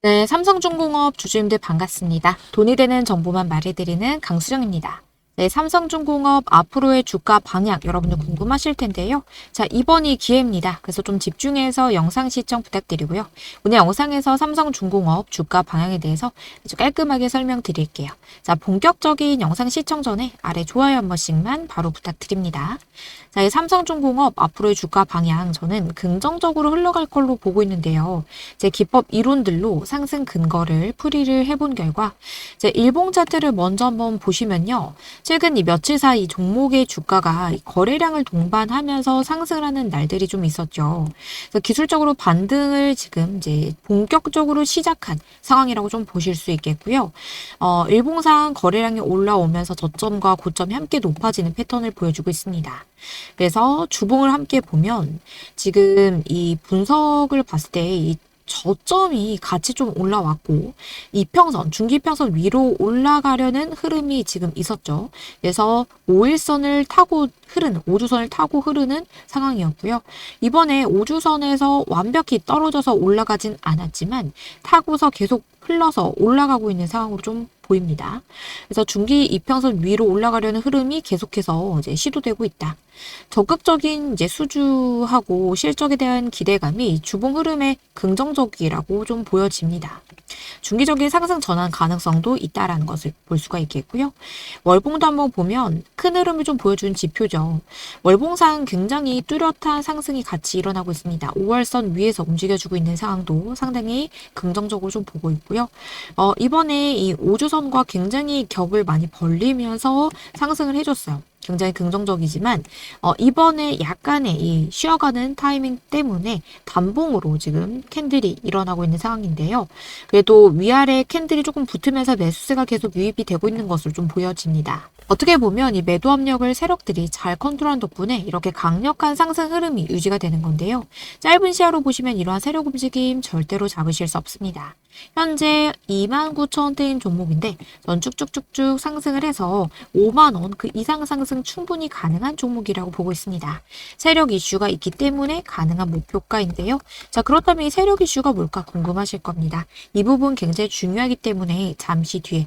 네, 삼성중공업 주주님들 반갑습니다. 돈이 되는 정보만 말해드리는 강수정입니다. 네, 삼성중공업 앞으로의 주가 방향 여러분들 궁금하실 텐데요. 자, 이번이 기회입니다. 그래서 좀 집중해서 영상 시청 부탁드리고요. 오늘 영상에서 삼성중공업 주가 방향에 대해서 아주 깔끔하게 설명드릴게요. 자, 본격적인 영상 시청 전에 아래 좋아요 한 번씩만 바로 부탁드립니다. 자, 이 삼성중공업 앞으로의 주가 방향 저는 긍정적으로 흘러갈 걸로 보고 있는데요. 제 기법 이론들로 상승 근거를 풀이를 해본 결과 제 일봉 차트를 먼저 한번 보시면요. 최근 이 며칠 사이 종목의 주가가 이 거래량을 동반하면서 상승을 하는 날들이 좀 있었죠. 그래서 기술적으로 반등을 지금 이제 본격적으로 시작한 상황이라고 좀 보실 수 있겠고요. 어, 일봉상 거래량이 올라오면서 저점과 고점이 함께 높아지는 패턴을 보여주고 있습니다. 그래서 주봉을 함께 보면 지금 이 분석을 봤을 때 이 저점이 같이 좀 올라왔고 이평선, 중기평선 위로 올라가려는 흐름이 지금 있었죠. 그래서 5일선을 타고 흐르는, 5주선을 타고 흐르는 상황이었고요. 이번에 5주선에서 완벽히 떨어져서 올라가진 않았지만 타고서 계속 흘러서 올라가고 있는 상황으로 좀 보입니다. 그래서 중기 이평선 위로 올라가려는 흐름이 계속해서 이제 시도되고 있다. 적극적인 이제 수주하고 실적에 대한 기대감이 주봉 흐름에 긍정적이라고 좀 보여집니다. 중기적인 상승 전환 가능성도 있다라는 것을 볼 수가 있겠고요. 월봉도 한번 보면 큰 흐름을 좀 보여주는 지표죠. 월봉상 굉장히 뚜렷한 상승이 같이 일어나고 있습니다. 5월선 위에서 움직여주고 있는 상황도 상당히 긍정적으로 좀 보고 있고요. 어, 이번에 이 5주선 과 굉장히 격을 많이 벌리면서 상승을 해줬어요. 굉장히 긍정적이지만 어, 이번에 약간의 이 쉬어가는 타이밍 때문에 단봉으로 지금 캔들이 일어나고 있는 상황인데요. 그래도 위아래 캔들이 조금 붙으면서 매수세가 계속 유입이 되고 있는 것으로 좀 보여집니다. 어떻게 보면 이 매도 압력을 세력들이 잘 컨트롤한 덕분에 이렇게 강력한 상승 흐름이 유지가 되는 건데요. 짧은 시야로 보시면 이러한 세력 움직임 절대로 잡으실 수 없습니다. 현재 29,000원대인 종목인데 전 쭉 쭉쭉쭉 상승을 해서 5만원 그 이상 상승 충분히 가능한 종목이라고 보고 있습니다. 세력 이슈가 있기 때문에 가능한 목표가인데요. 자 그렇다면 이 세력 이슈가 뭘까 궁금하실 겁니다. 이 부분 굉장히 중요하기 때문에 잠시 뒤에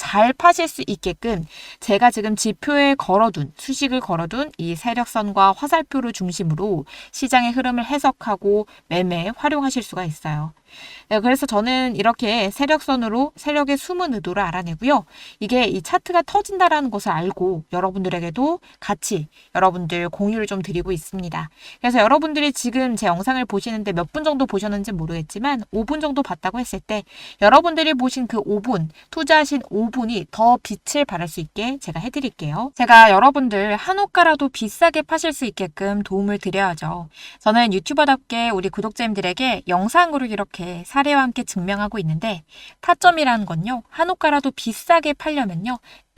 잘 파실 수 있게끔 제가 지금 지표에 걸어둔 수식을 걸어둔 이 세력선과 화살표를 중심으로 시장의 흐름을 해석하고 매매에 활용하실 수가 있어요. 네, 그래서 저는 이렇게 세력선으로 세력의 숨은 의도를 알아내고요. 이게 이 차트가 터진다라는 것을 알고 여러분들에게도 같이 여러분들 공유를 좀 드리고 있습니다. 그래서 여러분들이 지금 제 영상을 보시는데 몇 분 정도 보셨는지 모르겠지만 5분 정도 봤다고 했을 때 여러분들이 보신 그 5분, 투자하신 5 분이 더 빛을 발할 수 있게 제가 해드릴게요. 제가 여러분들 한호가라도 비싸게 파실 수 있게끔 도움을 드려야죠. 저는 유튜버답게 우리 구독자님들에게 영상으로 이렇게 사례와 함께 증명하고 있는데 타점이라는 건요. 한호가라도 비싸게 팔려면요.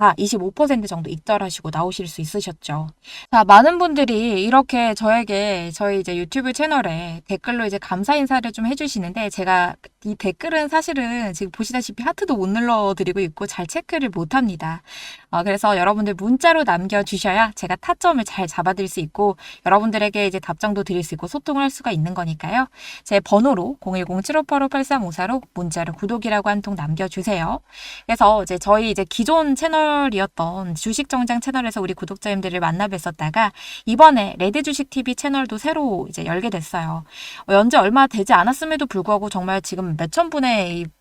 다 25% 정도 익절하시고 나오실 수 있으셨죠. 자, 많은 분들이 이렇게 저에게 저희 이제 유튜브 채널에 댓글로 이제 감사 인사를 좀 해주시는데 제가 이 댓글은 사실은 지금 보시다시피 하트도 못 눌러드리고 있고 잘 체크를 못 합니다. 어, 그래서 여러분들 문자로 남겨주셔야 제가 타점을 잘 잡아드릴 수 있고 여러분들에게 이제 답장도 드릴 수 있고 소통을 할 수가 있는 거니까요. 제 번호로 010-7585-8354로 문자로 구독이라고 한 통 남겨주세요. 그래서 이제 저희 이제 기존 채널 채널이었던 주식정장 채널에서 우리 구독자님들을 만나 뵀었다가 이번에 레드주식TV 채널도 새로 이제 열게 됐어요. 어, 연재 얼마 되지 않았음에도 불구하고 정말 지금 몇천 분의 이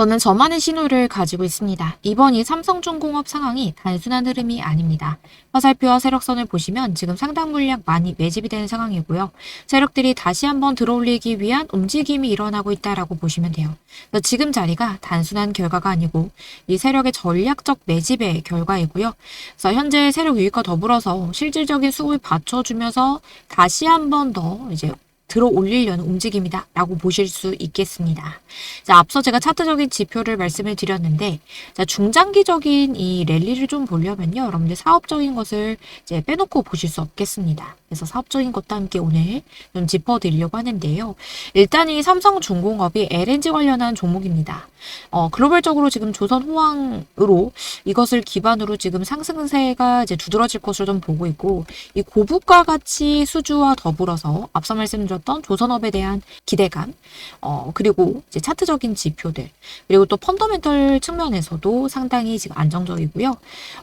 저는 저만의 신호를 가지고 있습니다. 이번 이 삼성중공업 상황이 단순한 흐름이 아닙니다. 화살표와 세력선을 보시면 지금 상당 물량 많이 매집이 되는 상황이고요. 세력들이 다시 한번 들어올리기 위한 움직임이 일어나고 있다라고 보시면 돼요. 지금 자리가 단순한 결과가 아니고 이 세력의 전략적 매집의 결과이고요. 그래서 현재 세력 유입과 더불어서 실질적인 수급을 받쳐주면서 다시 한번 더 이제 들어 올리려는 움직임이다 라고 보실 수 있겠습니다. 자, 앞서 제가 차트적인 지표를 말씀을 드렸는데 자, 중장기적인 이 랠리를 좀 보려면요. 여러분들 사업적인 것을 이제 빼놓고 보실 수 없겠습니다. 그래서 사업적인 것도 함께 오늘 좀 짚어드리려고 하는데요. 일단 이 삼성중공업이 LNG 관련한 종목입니다. 어, 글로벌적으로 지금 조선 호황으로 이것을 기반으로 지금 상승세가 이제 두드러질 것을 좀 보고 있고 이 고부가 가치 수주와 더불어서 앞서 말씀드렸 던 조선업에 대한 기대감 어, 그리고 이제 차트적인 지표들 그리고 또 펀더멘털 측면에서도 상당히 지금 안정적이고요.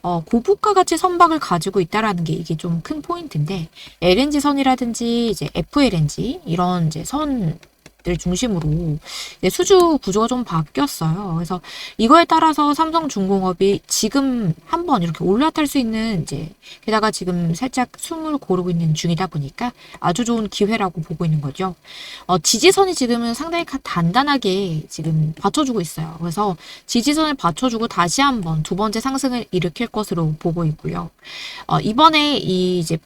어, 고부가 가치 선박을 가지고 있다라는 게 이게 좀 큰 포인트인데 LNG 선이라든지 이제 FLNG 이런 이제 선 들 중심으로 수주 구조가 좀 바뀌었어요. 그래서 이거에 따라서 삼성중공업이 지금 한번 이렇게 올라탈 수 있는 이제 게다가 지금 살짝 숨을 고르고 있는 중이다 보니까 아주 좋은 기회라고 보고 있는 거죠. 어, 지지선이 지금은 상당히 단단하게 지금 받쳐주고 있어요. 그래서 지지선을 받쳐주고 다시 한번 두 번째 상승을 일으킬 것으로 보고 있고요. 어, 이번에 이 이제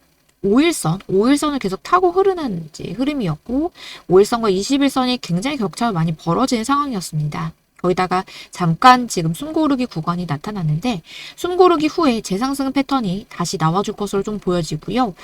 5일선, 5일선을 계속 타고 흐르는 흐름이었고 5일선과 21선이 굉장히 격차가 많이 벌어진 상황이었습니다. 거기다가 잠깐 지금 숨고르기 구간이 나타났는데 숨고르기 후에 재상승 패턴이 다시 나와줄 것으로 좀 보여지고요.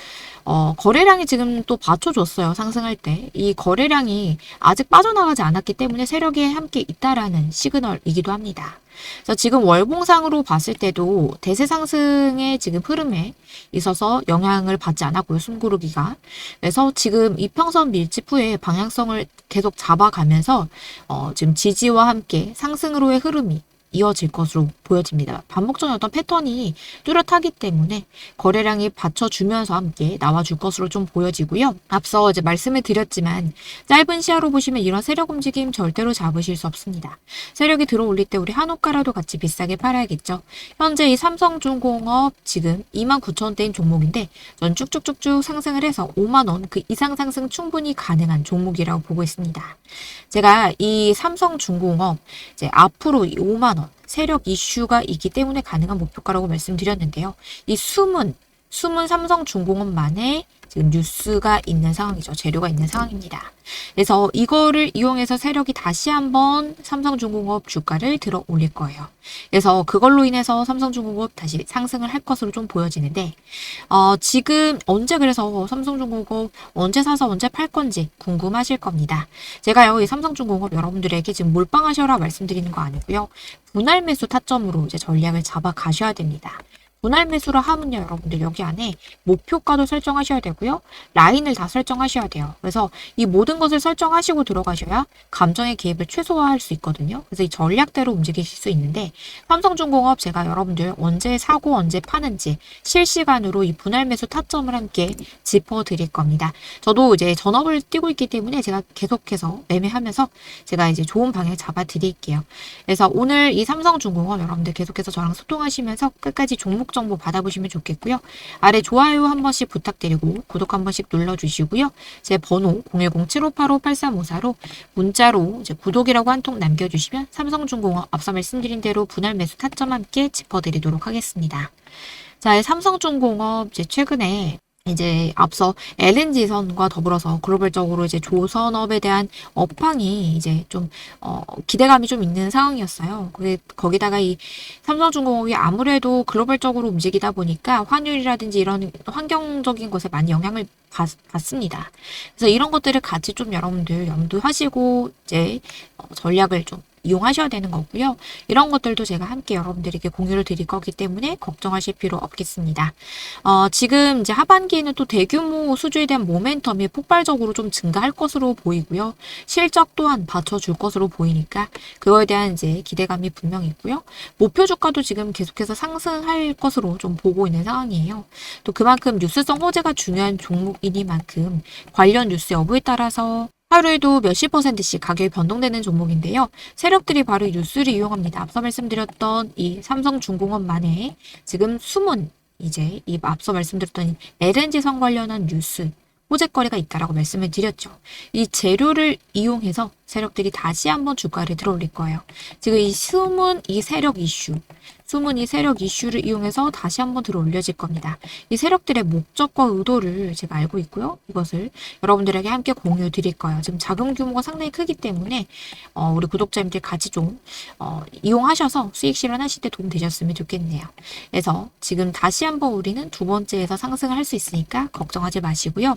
어, 거래량이 지금 또 받쳐줬어요. 상승할 때. 이 거래량이 아직 빠져나가지 않았기 때문에 세력이 함께 있다라는 시그널이기도 합니다. 그래서 지금 월봉상으로 봤을 때도 대세 상승의 지금 흐름에 있어서 영향을 받지 않았고요. 숨고르기가. 그래서 지금 이평선 밀집 후에 방향성을 계속 잡아가면서 어, 지금 지지와 함께 상승으로의 흐름이 이어질 것으로 보여집니다. 반복적인 어떤 패턴이 뚜렷하기 때문에 거래량이 받쳐주면서 함께 나와줄 것으로 좀 보여지고요. 앞서 이제 말씀을 드렸지만 짧은 시야로 보시면 이런 세력 움직임 절대로 잡으실 수 없습니다. 세력이 들어올릴 때 우리 한옥가라도 같이 비싸게 팔아야겠죠. 현재 이 삼성중공업 지금 29,000원대인 종목인데 전 쭉쭉쭉쭉 상승을 해서 5만원 그 이상 상승 충분히 가능한 종목이라고 보고 있습니다. 제가 이 삼성중공업 이제 앞으로 이 5만원 세력 이슈가 있기 때문에 가능한 목표가라고 말씀드렸는데요. 이 숨은 숨은 삼성중공업만의 지금 뉴스가 있는 상황이죠. 재료가 있는 상황입니다. 그래서 이거를 이용해서 세력이 다시 한번 삼성중공업 주가를 들어 올릴 거예요. 그래서 그걸로 인해서 삼성중공업 다시 상승을 할 것으로 좀 보여지는데, 어, 지금 언제 그래서 삼성중공업 언제 사서 언제 팔 건지 궁금하실 겁니다. 제가요, 이 삼성중공업 여러분들에게 지금 몰빵하셔라 말씀드리는 거 아니고요. 분할 매수 타점으로 이제 전략을 잡아 가셔야 됩니다. 분할 매수를 하면요, 여러분들 여기 안에 목표가도 설정하셔야 되고요. 라인을 다 설정하셔야 돼요. 그래서 이 모든 것을 설정하시고 들어가셔야 감정의 개입을 최소화할 수 있거든요. 그래서 이 전략대로 움직이실 수 있는데 삼성중공업 제가 여러분들 언제 사고 언제 파는지 실시간으로 이 분할 매수 타점을 함께 짚어 드릴 겁니다. 저도 이제 전업을 뛰고 있기 때문에 제가 계속해서 매매하면서 제가 이제 좋은 방향 잡아 드릴게요. 그래서 오늘 이 삼성중공업 여러분들 계속해서 저랑 소통하시면서 끝까지 종목 정보 받아보시면 좋겠고요. 아래 좋아요 한 번씩 부탁드리고 구독 한 번씩 눌러주시고요. 제 번호 010-7585-8354로 문자로 이제 구독이라고 한 통 남겨주시면 삼성중공업 앞서 말씀드린 대로 분할 매수 타점 함께 짚어드리도록 하겠습니다. 자, 삼성중공업 이제 최근에 이제 앞서 LNG선과 더불어서 글로벌적으로 이제 조선업에 대한 업황이 이제 좀 어, 기대감이 좀 있는 상황이었어요. 그게 거기다가 이 삼성중공업이 아무래도 글로벌적으로 움직이다 보니까 환율이라든지 이런 환경적인 것에 많이 영향을 받, 받습니다. 그래서 이런 것들을 같이 좀 여러분들 염두하시고 이제 어, 전략을 좀 이용하셔야 되는 거고요. 이런 것들도 제가 함께 여러분들에게 공유를 드릴 거기 때문에 걱정하실 필요 없겠습니다. 어, 지금 이제 하반기에는 또 대규모 수주에 대한 모멘텀이 폭발적으로 좀 증가할 것으로 보이고요. 실적 또한 받쳐줄 것으로 보이니까 그거에 대한 이제 기대감이 분명 있고요. 목표 주가도 지금 계속해서 상승할 것으로 좀 보고 있는 상황이에요. 또 그만큼 뉴스성 호재가 중요한 종목이니만큼 관련 뉴스 여부에 따라서 하루에도 몇십 퍼센트씩 가격이 변동되는 종목인데요. 세력들이 바로 이 뉴스를 이용합니다. 앞서 말씀드렸던 이 삼성중공업만의 지금 숨은 이제 이 앞서 말씀드렸던 LNG선 관련한 뉴스 호재거리가 있다라고 말씀을 드렸죠. 이 재료를 이용해서 세력들이 다시 한번 주가를 들어올릴 거예요. 지금 이 숨은 이 세력 이슈, 숨은 이 세력 이슈를 이용해서 다시 한번 들어올려질 겁니다. 이 세력들의 목적과 의도를 제가 알고 있고요. 이것을 여러분들에게 함께 공유 드릴 거예요. 지금 작용 규모가 상당히 크기 때문에 어, 우리 구독자님들 같이 좀 어, 이용하셔서 수익 실현하실 때 도움 되셨으면 좋겠네요. 그래서 지금 다시 한번 우리는 두 번째에서 상승을 할 수 있으니까 걱정하지 마시고요.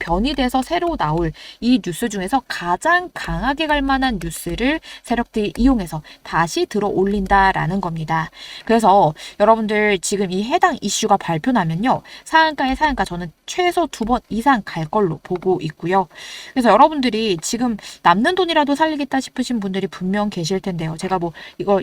변이 돼서 새로 나올 이 뉴스 중에서 가장 강하게 갈 만한 뉴스를 세력들이 이용해서 다시 들어 올린다라는 겁니다. 그래서 여러분들 지금 이 해당 이슈가 발표나면요. 상한가에 상한가 저는 최소 두 번 이상 갈 걸로 보고 있고요. 그래서 여러분들이 지금 남는 돈이라도 살리겠다 싶으신 분들이 분명 계실 텐데요. 제가 뭐 이거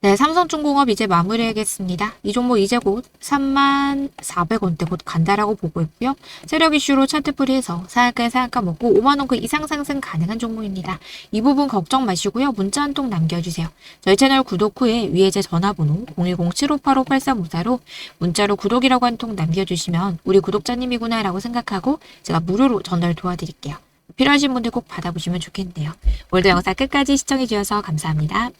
네, 삼성중공업 이제 마무리하겠습니다. 이 종목 이제 곧 3만 400원대 곧 간다라고 보고 있고요. 세력 이슈로 차트 풀이해서 상한가에 상한가 먹고 5만 원 그 이상 상승 가능한 종목입니다. 이 부분 걱정 마시고요. 문자 한 통 남겨주세요. 저희 채널 구독 후에 위에 제 전화번호 010-7585-8354로 문자로 구독이라고 한 통 남겨주시면 우리 구독자님이구나 라고 생각하고 제가 무료로 전달 도와드릴게요. 필요하신 분들 꼭 받아보시면 좋겠네요. 오늘도 영상 끝까지 시청해주셔서 감사합니다.